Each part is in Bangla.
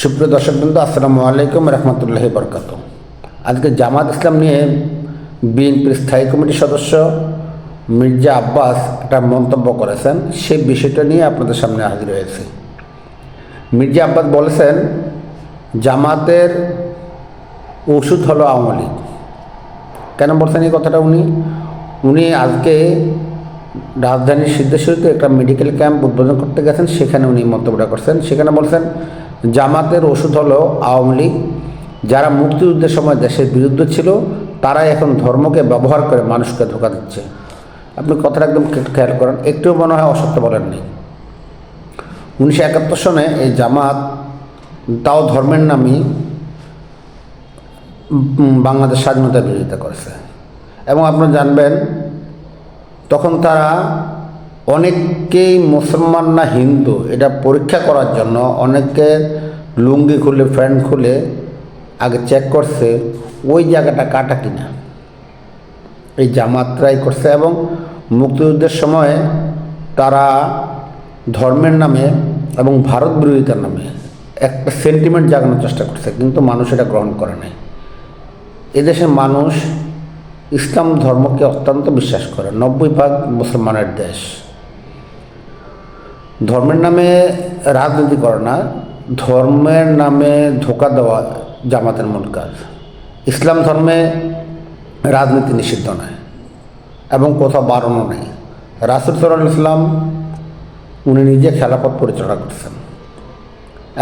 সুপ্রিয় দর্শকবৃন্দ আসসালামু আলাইকুম রহমতুল্লাহি বরকাত আজকে জামাত ইসলাম নিয়ে বিএনপির স্থায়ী কমিটির সদস্য মির্জা আব্বাস একটা মন্তব্য করেছেন। সেই বিষয়টা নিয়ে আপনাদের সামনে হাজির হয়েছে। মির্জা আব্বাস বলেছেন, জামাতের ওষুধ হলো আওয়ামী লীগ। কেন বলছেন এই কথাটা উনি? উনি আজকে রাজধানীর সিদ্ধেশ্বরীতে একটা মেডিকেল ক্যাম্প উদ্বোধন করতে গেছেন, সেখানে উনি মন্তব্যটা করছেন। সেখানে বলছেন, জামাতের ওষুধ হলো আওয়ামী লীগ। যারা মুক্তিযুদ্ধের সময় দেশের বিরুদ্ধে ছিল, তারাই এখন ধর্মকে ব্যবহার করে মানুষকে ধোকা দিচ্ছে। আপনি কথাটা একদম খেয়াল করেন, একটুও মনে হয় অসত্য বলেননি উনিশশো একাত্তর সনে এই জামাত তাও ধর্মের নামই বাংলাদেশ স্বাধীনতার বিরোধিতা করেছে। এবং আপনারা জানবেন তখন তারা অনেককেই মুসলমান না হিন্দু, এটা পরীক্ষা করার জন্য অনেকে লুঙ্গি খুলে ফ্যান্ট খুলে আগে চেক করছে ওই জায়গাটা কাটা কিনা। এই জামাতরাই করছে এবং মুক্তিযুদ্ধের সময় তারা ধর্মের নামে এবং ভারত বিরোধিতার নামে একটা সেন্টিমেন্ট জাগানোর চেষ্টা করছে, কিন্তু মানুষ এটা গ্রহণ করে নাই। এদেশের মানুষ ইসলাম ধর্মকে অত্যন্ত বিশ্বাস করে। নব্বই ভাগ মুসলমানের দেশ। ধর্মের নামে রাজনীতি করে না, ধর্মের নামে ধোকা দেওয়া জামাতের মূল কাজ। ইসলাম ধর্মে রাজনীতি নিষিদ্ধ নয় এবং কোথাও বারণও নেই। রাসুল সাল্লাহ ইসলাম উনি নিজে খেলাপথ পরিচালনা করছেন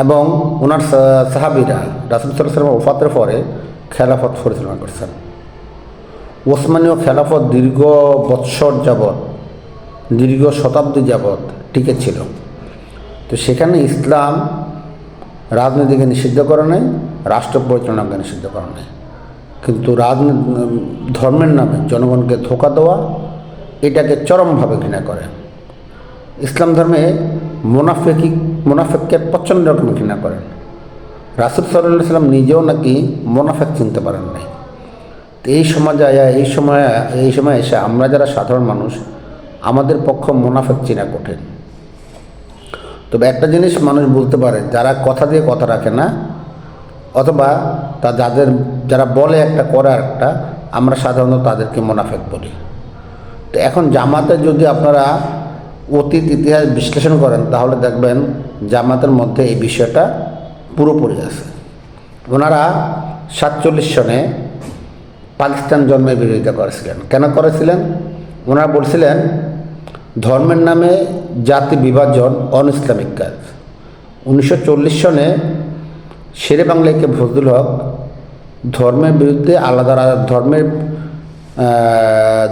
এবং ওনার সাহাবিরা রাসুল সাল্লাহ সাল্লাম ওফাতের পরে খেলাফত পরিচালনা করছেন ওসমানীয় খেলাফত দীর্ঘ বৎসর যাবৎ, দীর্ঘ শতাব্দী যাবৎ টিকে ছিল। তো সেখানে ইসলাম রাজনীতিকে নিষিদ্ধ করে নাই, রাষ্ট্র পরিচালনাকে নিষিদ্ধ করে নাই। কিন্তু রাজনীতি ধর্মের নামে জনগণকে ধোকা দেওয়া, এটাকে চরমভাবে ঘৃণা করে। ইসলাম ধর্মে মোনাফেকি, মোনাফেককে প্রচণ্ড রকম ঘৃণা করেন রাসুল সাল্লাহ সাল্লাম নিজেও নাকি মোনাফেক চিনতে পারেন নাই। এই সমাজে এই সময় এই সময় এসে আমরা যারা সাধারণ মানুষ, আমাদের পক্ষ মোনাফেক চেনা কঠিন। তবে একটা জিনিস মানুষ বলতে পারে, যারা কথা দিয়ে কথা রাখে না, অথবা তা যাদের, যারা বলে একটা, করে একটা, আমরা সাধারণত তাদেরকে মোনাফেক বলি। তো এখন জামাতে যদি আপনারা অতীত, ইতিহাস বিশ্লেষণ করেন, তাহলে দেখবেন জামাতের মধ্যে এই বিষয়টা পুরোপুরি আছে। ওনারা সাতচল্লিশ সনে পাকিস্তান জন্মের বিরোধিতা করেছিলেন। কেন করেছিলেন? ওনারা বলছিলেন, ধর্মের নামে জাতি বিভাজন অন ইসলামিক কাজ। উনিশশো চল্লিশ সনে শেরে বাংলাকে ফজলুল হক ধর্মের বিরুদ্ধে আলাদা ধর্মের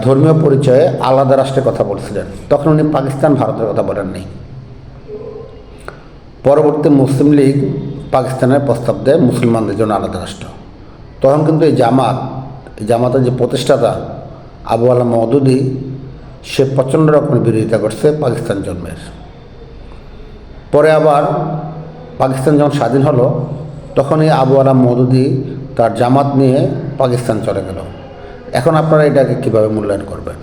ধর্মীয় পরিচয়ে আলাদা রাষ্ট্রের কথা বলছিলেন। তখন উনি পাকিস্তান ভারতের কথা বলেননি। পরবর্তী মুসলিম লীগ পাকিস্তানের প্রস্তাব দেয় মুসলমানদের জন্য আলাদা রাষ্ট্র। তখন কিন্তু এই জামাত জামাতের যে প্রতিষ্ঠাতা আবু আলা মওদুদি, সে প্রচণ্ড রকমের বিরোধিতা করছে পাকিস্তান জন্মের। পরে আবার পাকিস্তান যখন স্বাধীন হলো তখন এই আবু আলা মওদুদি তার জামাত নিয়ে পাকিস্তান চলে গেল। এখন আপনারা এটাকে কীভাবে মূল্যায়ন করবেন?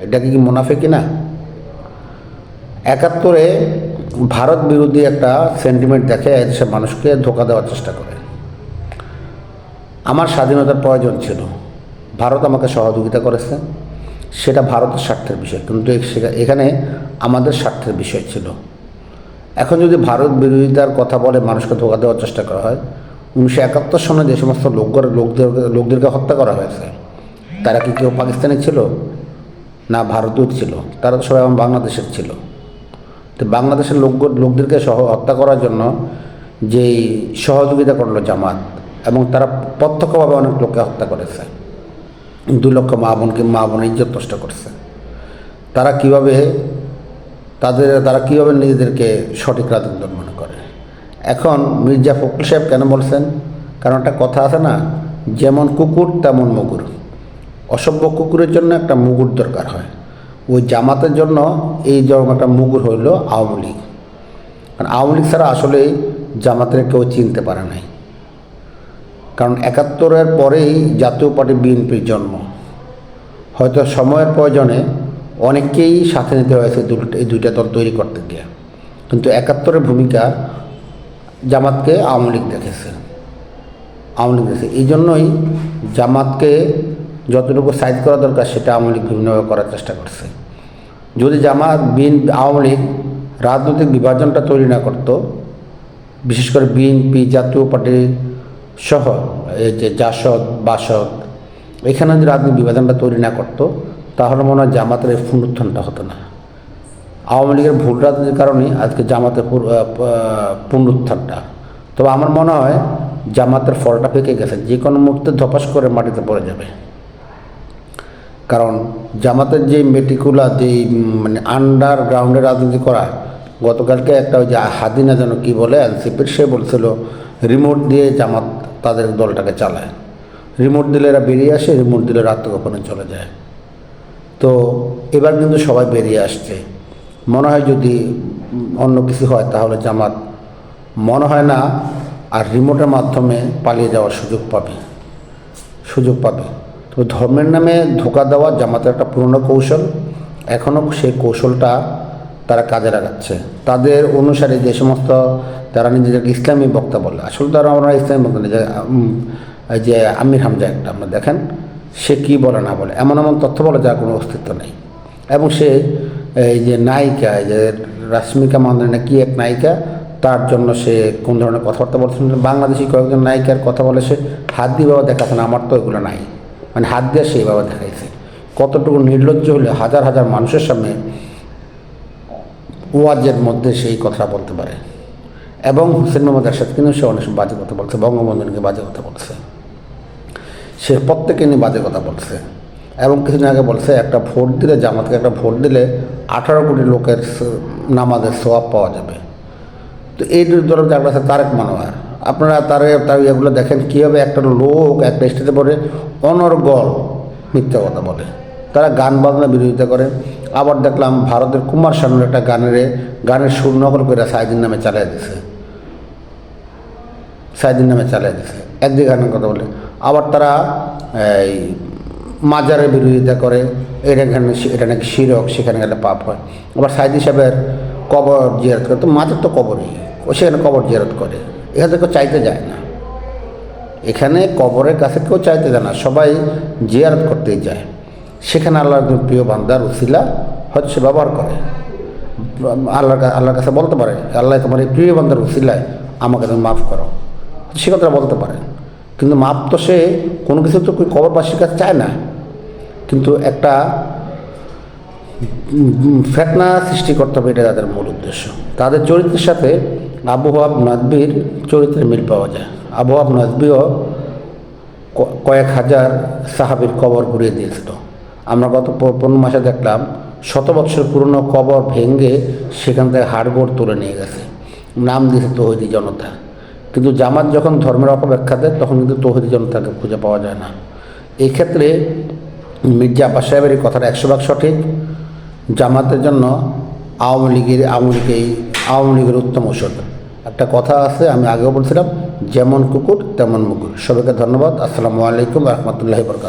এটাকে কি মুনাফে না? একাত্তরে ভারত বিরোধী একটা সেন্টিমেন্ট দেখে এদেশের মানুষকে ধোকা দেওয়ার চেষ্টা করে। আমার স্বাধীনতার প্রয়োজন ছিল। ভারত আমাকে সহযোগিতা করেছে। সেটা ভারতের স্বার্থের বিষয়। কিন্তু এখানে আমাদের স্বার্থের বিষয় ছিল। এখন যদি ভারত বিরোধিতার কথা বলে মানুষকে ধোকা দেওয়ার চেষ্টা করা হয়, উনিশশো একাত্তর সনে যে সমস্ত লোকদের লোকদের লোকদেরকে হত্যা করা হয়েছে, তারা কি কেউ পাকিস্তানি ছিল? না, ভারতীয় ছিল। তারা তো সবাই আমার বাংলাদেশের ছিল। তো বাংলাদেশের লোক লোকদেরকে সহ হত্যা করার জন্য যেই সহযোগিতা করল জামাত এবং তারা প্রত্যক্ষভাবে অনেক লোককে হত্যা করেছে। দু লক্ষ মা বোনকে, মা বোনের ইজ্জত নষ্ট করছে। তারা কীভাবে, তাদের, তারা কীভাবে নিজেদেরকে সঠিক রাজনীতি মনে করে? এখন মির্জা ফখরুল সাহেব কেন বলছেন? কারণ একটা কথা আছে না, যেমন কুকুর, তেমন মুগুর। অসভ্য কুকুরের জন্য একটা মুগুর দরকার হয়। ওই জামাতের জন্য এই যেমন একটা মুগুর হইল আওয়ামী লীগ। কারণ আওয়ামী লীগ ছাড়া আসলে জামাতের কেউ চিনতে পারে নাই। কারণ একাত্তরের পরেই জাতীয় পার্টি বিএনপির জন্ম। হয়তো সময়ের প্রয়োজনে অনেককেই সাথে নিতে হয়েছে এই দুইটা দল তৈরি করতে গিয়ে। কিন্তু একাত্তরের ভূমিকা জামাতকে আওয়ামী লীগ দেখেছে। আওয়ামী লীগ দেখেছে। এই জন্যই জামাতকে যতটুকু সাইড করা দরকার সেটা আওয়ামী লীগ বিভিন্নভাবে করার চেষ্টা করছে। যদি জামাত বিন আওয়ামী লীগ রাজনৈতিক বিভাজনটা তৈরি না করতো, বিশেষ করে বিএনপি জাতীয় পার্টি সহ এই যে জাসদ, বাসদ, এখানে যদি রাজনৈতিক বিভাজনটা তৈরি না করতো, তাহলে মনে হয় জামাতের এই পুনরুত্থানটা হতো না। আওয়ামী লীগের ভুল রাজনীতির কারণেই আজকে জামাতের পুনরুত্থানটা। তবে আমার মনে হয় জামাতের ফলটা পেকে গেছে, যে কোনো মুহূর্তে ধপাস করে মাটিতে পড়ে যাবে। কারণ জামাতের যে মেটিকুলা যে মানে আন্ডারগ্রাউন্ডে রাজনীতি করা গতকালকে একটা ওই যে হাদিনা যেন কী বলে এনসিপির সে বলছিল, রিমোট দিয়ে জামাত তাদের দলটাকে চালায়। রিমোট দিলে এরা বেরিয়ে আসে, রিমোট দিলে আত্মগোপনে চলে যায়। তো এবার কিন্তু সবাই বেরিয়ে আসছে। মনে হয় যদি অন্য কিছু হয়, তাহলে জামাত, মনে হয় না, আর রিমোটের মাধ্যমে পালিয়ে যাওয়ার সুযোগ পাবে। সুযোগ পাবে। তো ধর্মের নামে ধোকা দেওয়া জামাতের একটা পুরনো কৌশল। এখনও সেই কৌশলটা তারা কাজে লাগাচ্ছে। তাদের অনুসারে যে সমস্ত তারা নিজেদেরকে ইসলামী বক্তা বলে, আসলে তারা আমরা ইসলামী বক্তা যে যে আমির হামজা একটা আমরা দেখেন, সে কি বলে না বলে, এমন এমন তথ্য বলে যার কোনো অস্তিত্ব নেই। এবং সে এই যে নায়িকা যে রাশ্মিকা মান্দানা কি এক নায়িকা, তার জন্য সে কোন ধরনের কথাবার্তা বলছে বাংলাদেশি কয়েকজন নায়িকার কথা বলে সে, হাত দিয়ে বাবা দেখাচ্ছে না, আমার তো এগুলো নাই। মানে হাত দিয়ে সেই বাবা দেখাইছে। কতটুকু নির্লজ্জ হলে হাজার হাজার মানুষের সামনে ওয়াজের মধ্যে সেই কথা বলতে পারে। এবং হুসেন মোহাম্মদ এরশাদ কিন্তু সে অনেক বাজে কথা বলছে, বঙ্গবন্ধুকে বাজে কথা বলছে। সে প্রত্যেকে নিয়ে বাজে কথা বলছে। এবং কিছুদিন আগে বলছে, একটা ভোট দিলে, জামাতকে একটা ভোট দিলে আঠারো কোটি লোকের নামাজের সোয়াব পাওয়া যাবে। তো এই দলের যার কাছে তারেক মানোয়ার। আপনারা তারে তার ইয়েগুলো দেখেন কীভাবে একটা লোক একটা স্টেজে পড়ে অনর্গল মিথ্যা কথা বলে। গান বাজনা বিরোধিতা করে। আবার দেখলাম ভারতের কুমার শানুর একটা গানের গানের সুর নকল করে সাইদিন নামে চালিয়ে দিছে। সাইদিন নামে চালিয়ে দিছে। একদিকে গানের কথা বলে। আবার তারা এই মাজারের বিরোধিতা করে। এটা এখানে এটা নাকি শিরক, সেখানে গেলে পাপ হয়। আবার সাইদি সাহেবের কবর জিয়ারত করে। তো মাজার তো কবরই। ও সেখানে কবর জিয়ারত করে। এখানে কেউ চাইতে যায় না। এখানে কবরের কাছে কেউ চাইতে যায় না। সবাই জিয়ারত করতেই যায়। সেখানে আল্লাহর একজন প্রিয় বান্দার উসিলা হয়তো সে ব্যবহার করে। আল্লাহর কা- আল্লাহর কাছে বলতে পারে, আল্লাহ তোমার এই প্রিয় বান্দার উসিলায় আমাকে তুমি মাফ করো। সে কথাটা বলতে পারে। কিন্তু মাপ তো সে কোনো কিছু তো কবরবাসীর কাছে চায় না। কিন্তু একটা ফেতনা সৃষ্টি করতে হবে, এটা তাদের মূল উদ্দেশ্য। তাদের চরিত্রের সাথে আবহাওয়া নাদবির চরিত্রের মিল পাওয়া যায়। আবহাওয়া নাদবিও ক- কয়েক হাজার সাহাবির কবর ঘুরিয়ে দিয়েছিল। আমরা গত পনেরো মাসে দেখলাম শত বছর পুরনো কবর ভেঙে সেখান থেকে হাড়গোড় তুলে নিয়ে গেছে। নাম দিয়েছে তহিদি জনতা। কিন্তু জামাত যখন ধর্মের অপব্যাখ্যা দেয়, তখন কিন্তু তহিদি জনতাকে খুঁজে পাওয়া যায় না। এক্ষেত্রে মির্জা আব্বাস সাহেবের এই কথাটা একশো ভাগ সঠিক। জামাতের জন্য আওয়ামী লীগের আওয়ামী লীগের আওয়ামী লীগের উত্তম ঔষধ। একটা কথা আছে, আমি আগেও বলছিলাম, যেমন কুকুর তেমন মুকুর সবাইকে ধন্যবাদ। আসসালামু আলাইকুম রহমতুল্লাহি বরকাত